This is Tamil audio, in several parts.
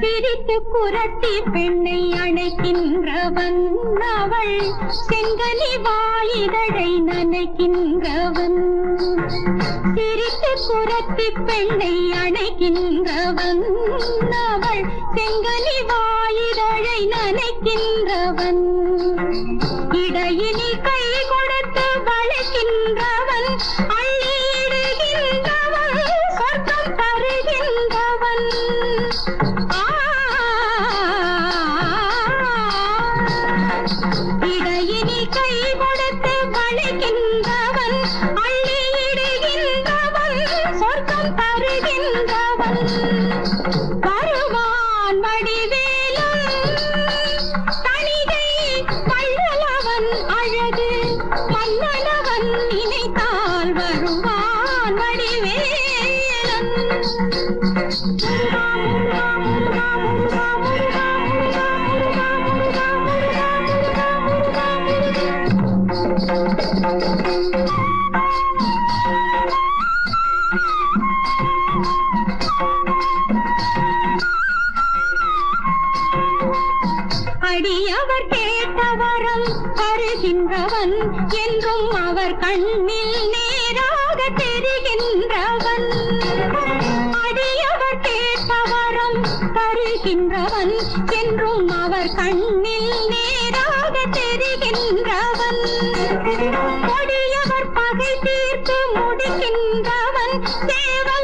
சிரித்து புரட்டி பெண்ணை அணைக்கின்றவன் அவள். செங்கலி வாயிதழை நனைக்கின்றவன். சிரித்து புரட்டி பெண்ணை அணைக்கின்றவன் அவள். செங்கலி வாயிதழை நனைக்கின்றவன் பாடிவே அடியவர் கேட்டவரம் தருகின்றவன் என்றும் அவர் கண்ணில் நேராக தெரிகின்றவன். அடியவர் கேட்டவரம் தருகின்றவன் என்றும் அவர் கண்ணில் நேராக தெரிகின்றவன். கொடியவர் பகை தீர்த்து முடிக்கின்றவன் தேவன்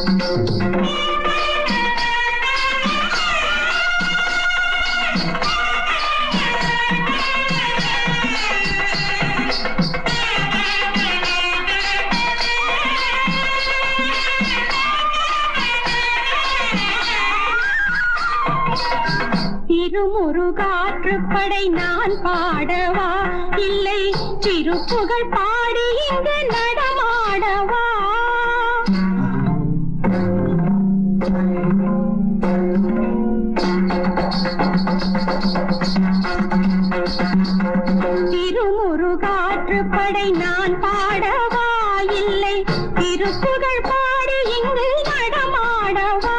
திருமுரு காற்றுப்படை நான் பாடவா? இல்லை திருப்புகழ் பாடி இங்கு நடமாடவா? திருமுரு காற்றுப்படை நான் பாடவா? இல்லை திருப்புகழ் பாடி இங்கு நடமாடவா?